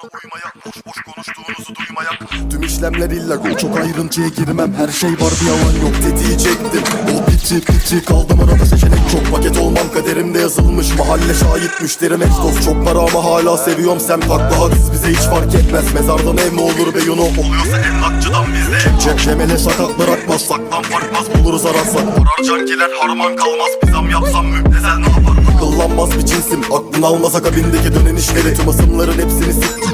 Don't worry, much. Tüm işlemler illegal Çok ayrıntıya girmem. Her şey var bir yalan yok Tetiği çektim o bitti bitti Kaldım arada seçenek. Çok paket olmam Kaderimde yazılmış. Mahalle şahit Müşterim eş dost. Çok para ama hala seviyorum. Sen haklı haksız bize hiç fark etmez. Mezardan ev mi olur be yuno? Oluyorsa emlakçıdan bizde. Çek çemele sakatlar akmaz Saklan farkmaz buluruz ararsak. Arar cankiler harman kalmaz. Bizam yapsam müptezel ne yapar? Akıllanmaz bir cinsim. Aklın almaz akabindeki dönen işleri Tüm asımların hepsini siktim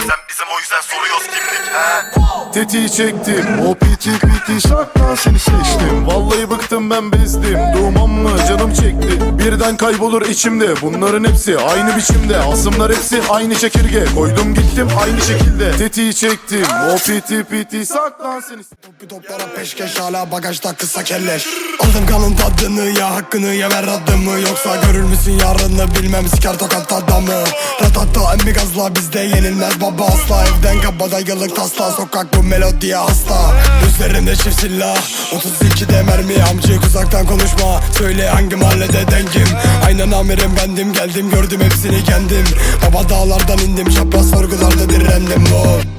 Tetiği çektim. O piti piti şarttan seni seçtim Vallahi bıktım ben bezdim. Duman mı? Canım çekti. Birden kaybolur içimde. Bunların hepsi aynı biçimde. Asımlar hepsi aynı çekirge. Koydum gittim aynı şekilde. Tetiği çektim. O piti piti saklan seni Bir toplara peşkeş hala bagajda kısa kelleş Aldım kanın tadını ya hakkını ya ver adımı Yoksa görür müsün yarını bilmem siker tokat adamı. Ratatta emmi gazla bizde yenilmez baba asla. Evden kabada yıllık tasla sokak bu melodiye hasta Üzerinde çift silah 32'de mermi. Amcık uzaktan konuşma Söyle hangi mahallede dengim? Aynen amirim bendim geldim gördüm hepsini kendim. Baba dağlardan indim çapraz sorgularda direndim oh.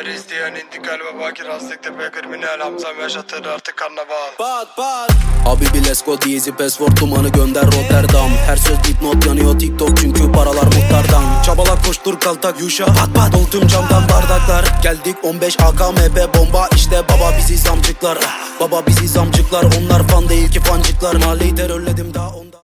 Ederiz diyen intikal ve bakir tepe kriminal Hamzam yaşatır. Artık karnaval. Abi bir let's go diyezi password dumanı gönder Rotterdam. Her söz dipnot yanıyor TikTok çünkü paralar muhtardan. Çabala koştur kaltak yuşa. Pat pat Dol camdan bardaklar. Geldik 15 AKMP bomba işte. Baba bizi zamcıklar. Baba bizi zamcıklar. Onlar fan değil ki fancıklar. Mahalleyi terörledim daha onda